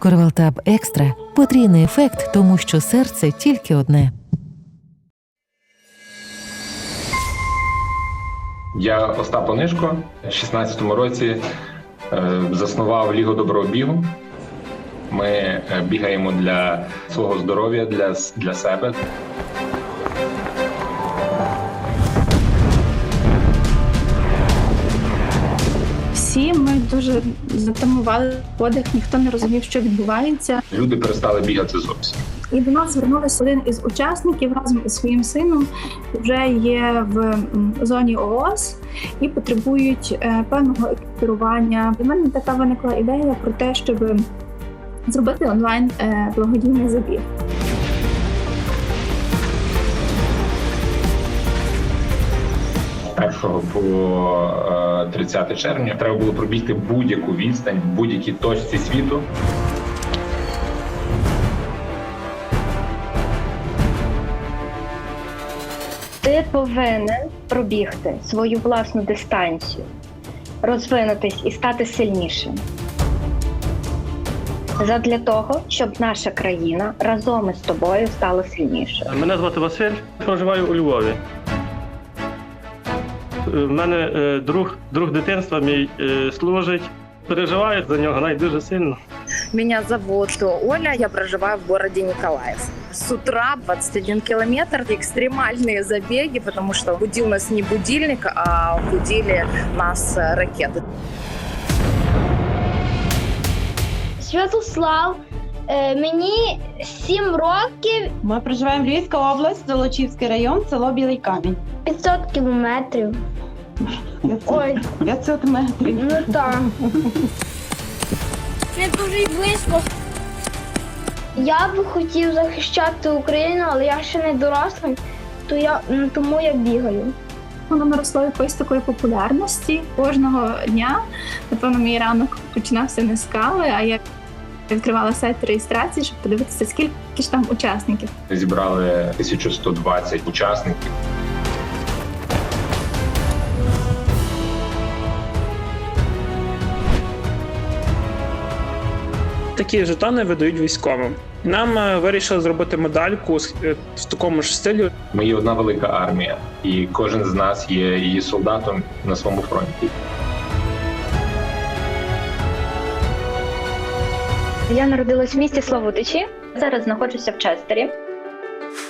Корвалтаб екстра потрійний ефект, тому що серце тільки одне. Я Остап Онишко. В 16-му році е, заснував Лігу доброго бігу. Ми е, бігаємо для свого здоров'я, для, для себе. Всі ми дуже затамували подих, ніхто не розумів, що відбувається. Люди перестали бігати зовсім. І до нас звернувся один із учасників разом із своїм сином. Вже є в зоні ООС і потребують е, певного екіпірування. У мене така виникла ідея про те, щоб зробити онлайн е, благодійний забіг. 1 по е, 30 червня треба було пробігти будь-яку відстань в будь-якій точці світу. Ти повинен пробігти свою власну дистанцію, розвинутись і стати сильнішим. Задля того, щоб наша країна разом із тобою стала сильнішою. Мене звати Василь, проживаю у Львові. У мене е, друг, друг дитинства мій е, служить. Переживаю за нього навіть дуже сильно. Меня зовут Оля, я проживаю в городе Николаев. С утра 21 километр, экстремальные забеги, потому что будил нас не будильник, а будили нас э, ракеты. Святослав, е, мені 7 років Ми проживаємо Львівська область, Золочівський район, село Білий Камінь. 500 кілометрів. Ой, 500 метрів. ну так. Це дуже близько. Я би хотів захищати Україну, але я ще не дорослий, то я тому я бігаю. Воно наросло якоїсь такої популярності кожного дня. Напевно, мій ранок починався не з кави, а я відкривала сайт реєстрації, щоб подивитися, скільки ж там учасників. Зібрали 1120 учасників. Такі жетони видають військовим. Нам е, вирішили зробити медальку з- е, в такому ж стилі. Ми є одна велика армія, і кожен з нас є її солдатом на своєму фронті. Я народилась в місті Славутичі. Зараз знаходжуся в Честері.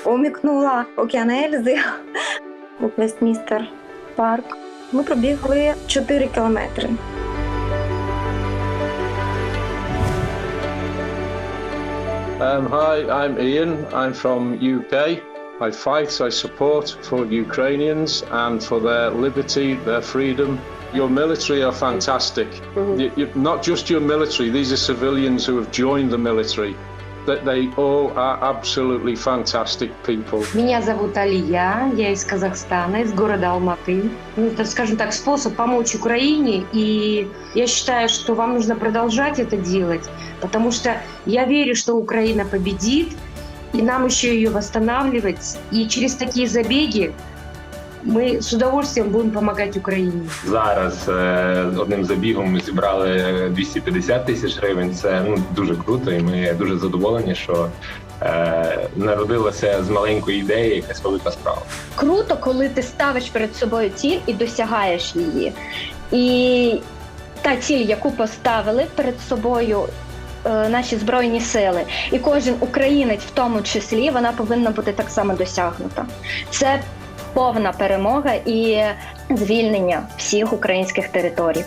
Умікнула океан Ельзи, Вестмістер парк. Ми пробігли 4 кілометри. Um, hi, I'm Ian. I'm from UK. I fight, I support for Ukrainians and for their liberty, their freedom. Your military are fantastic. You- you- not just your military, these are civilians who have joined the military. That they all are absolutely fantastic people. Меня зовут Алия, я из Казахстана, из города Алматы. Ну, это, скажем так, способ помочь Украине, и я считаю, что вам нужно продолжать это делать, потому что я верю, что Украина победит, и нам еще ее восстанавливать. И через такие забеги мы с удовольствием будем помогать Украине. Зараз е, одним забігом ми зібрали 250 тисяч гривень. Це ну дуже круто, і ми дуже задоволені, що е, народилася з маленької ідеї якась велика справа. Круто, коли ти ставиш перед собою ціль і досягаєш її. І та ціль, яку поставили перед собою. Е, Наші збройні сили, і кожен українець, в тому числі, вона повинна бути так само досягнута. Це повна перемога і звільнення всіх українських територій.